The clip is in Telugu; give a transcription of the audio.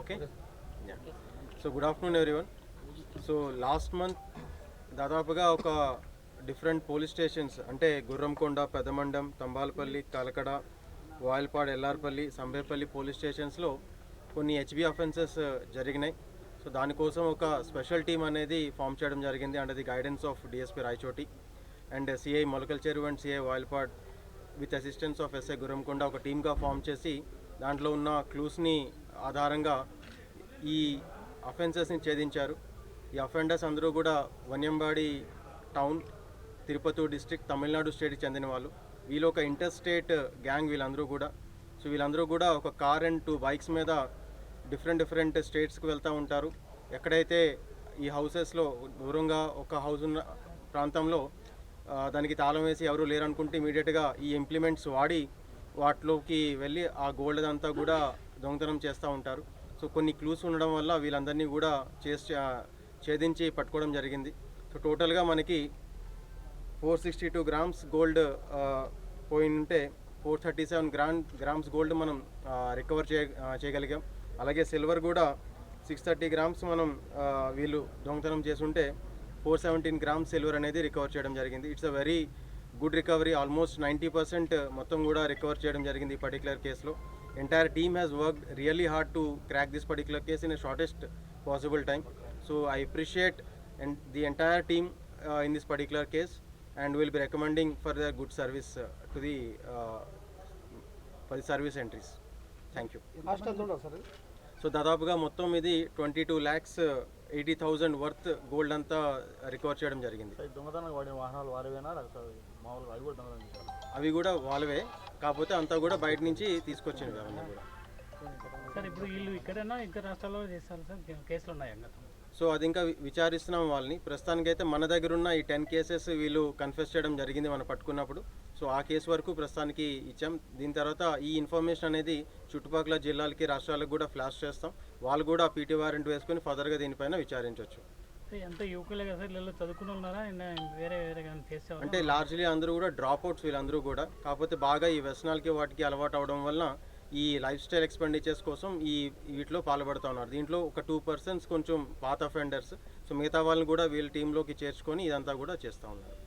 Okay so good afternoon everyone so last month దాదాపుగా ఒక డిఫరెంట్ పోలీస్ స్టేషన్స్ అంటే గుర్రంకొండ పెదమండం తంబాలపల్లి కలకడ వాయల్పాడ్ ఎల్లార్పల్లి సంబేపల్లి పోలీస్ స్టేషన్స్లో కొన్ని హెచ్బి అఫెన్సెస్ uh, జరిగినాయి. సో దానికోసం ఒక స్పెషల్ టీం అనేది ఫామ్ చేయడం జరిగింది. Under the guidance of DSP Rayachoti and CI Molakal Cheruvu and CI Vayalpad with assistance of SI Gurramkonda ఒక టీమ్గా ఫామ్ చేసి దాంట్లో ఉన్న క్లూస్ని ఆధారంగా ఈ అఫెన్సెస్ని ఛేదించారు. ఈ అఫెండర్స్ అందరూ కూడా వన్యంబాడి టౌన్ తిరుపతి డిస్ట్రిక్ట్ తమిళనాడు స్టేట్కి చెందిన వాళ్ళు. వీళ్ళు ఒక ఇంటర్ స్టేట్ గ్యాంగ్ వీళ్ళందరూ కూడా. సో వీళ్ళందరూ కూడా ఒక కార్ అండ్ టూ బైక్స్ మీద డిఫరెంట్ డిఫరెంట్ స్టేట్స్కి వెళ్తూ ఉంటారు. ఎక్కడైతే ఈ హౌసెస్లో దూరంగా ఒక హౌస్ ఉన్న ప్రాంతంలో దానికి తాళం వేసి ఎవరు లేరనుకుంటే ఇమీడియట్గా ఈ ఇంప్లిమెంట్స్ వాడి వాటిలోకి వెళ్ళి ఆ గోల్డ్ అంతా కూడా దొంగతనం చేస్తూ ఉంటారు. సో కొన్ని క్లూస్ ఉండడం వల్ల వీళ్ళందరినీ కూడా చేసి ఛేదించి పట్టుకోవడం జరిగింది. సో టోటల్గా మనకి four sixty two grams gold పోయింటే four thirty seven gram grams gold మనం రికవర్ చేయ చేయగలిగాం. అలాగే సిల్వర్ కూడా సిక్స్ థర్టీ గ్రామ్స్ మనం వీళ్ళు దొంగతనం చేసుంటే ఫోర్ సెవెంటీన్ గ్రామ్స్ సిల్వర్ అనేది రికవర్ చేయడం జరిగింది. It's a very good recovery. Almost ninety percent మొత్తం కూడా రికవర్ చేయడం జరిగింది ఈ పర్టికులర్ కేసులో. Entire team has work really hard to crack this particular case in shortest possible time so I appreciate and the entire team uh, in this particular case and will be recommending for their good service uh, to the uh, for the service entries. Thank you. Last ఎంత ఉండదు సార్ సో దాదాపుగా మొత్తం ఇది twenty two lakhs eighty thousand worth gold అంతా రికవర్ చేయడం జరిగింది. దొంగతనం వాహనాలు వారివేనా? లేకపోతే మామూలుగా అవి అవి కూడా వాళ్ళవే. కాకపోతే అంతా కూడా బయట నుంచి తీసుకొచ్చినవి అవన్నీ కూడా. సార్ ఇప్పుడు వీళ్ళు ఇక్కడైనా ఇతర రాష్ట్రాల్లో చేస్తారు సార్? కేసులు ఉన్నాయి సో అది ఇంకా విచారిస్తున్నాం వాళ్ళని. ప్రస్తుతానికైతే మన దగ్గర ఉన్న ఈ టెన్ కేసెస్ వీళ్ళు కన్ఫెస్ చేయడం జరిగింది మనం పట్టుకున్నప్పుడు. సో ఆ కేసు వరకు ప్రస్తుతానికి ఇచ్చాం. దీని తర్వాత ఈ ఇన్ఫర్మేషన్ అనేది చుట్టుపక్కల జిల్లాలకి రాష్ట్రాలకు కూడా ఫ్లాష్ చేస్తాం. వాళ్ళు కూడా పీటీ వారెంట్ వేసుకొని ఫర్దర్గా దీనిపైన విచారించవచ్చు ఎంత యువకులే కదా సార్ వీళ్ళు చదువుకుని ఉన్నారా వేరే వేరే కానీ చేసేవారు అంటే లార్జ్లీ అందరూ కూడా డ్రాప్ అవుట్స్ వీళ్ళందరూ కూడా. కాకపోతే బాగా ఈ వ్యసనాలకి వాటికి అలవాటు అవడం వల్ల ఈ లైఫ్ స్టైల్ ఎక్స్పెండిచర్స్ కోసం ఈ వీటిలో పాల్పడుతూ ఉన్నారు. దీంట్లో ఒక టూ పర్సన్స్ కొంచెం పాత అఫెండర్స్ సో మిగతా వాళ్ళని కూడా వీళ్ళ టీంలోకి చేర్చుకొని ఇదంతా కూడా చేస్తూ ఉన్నారు.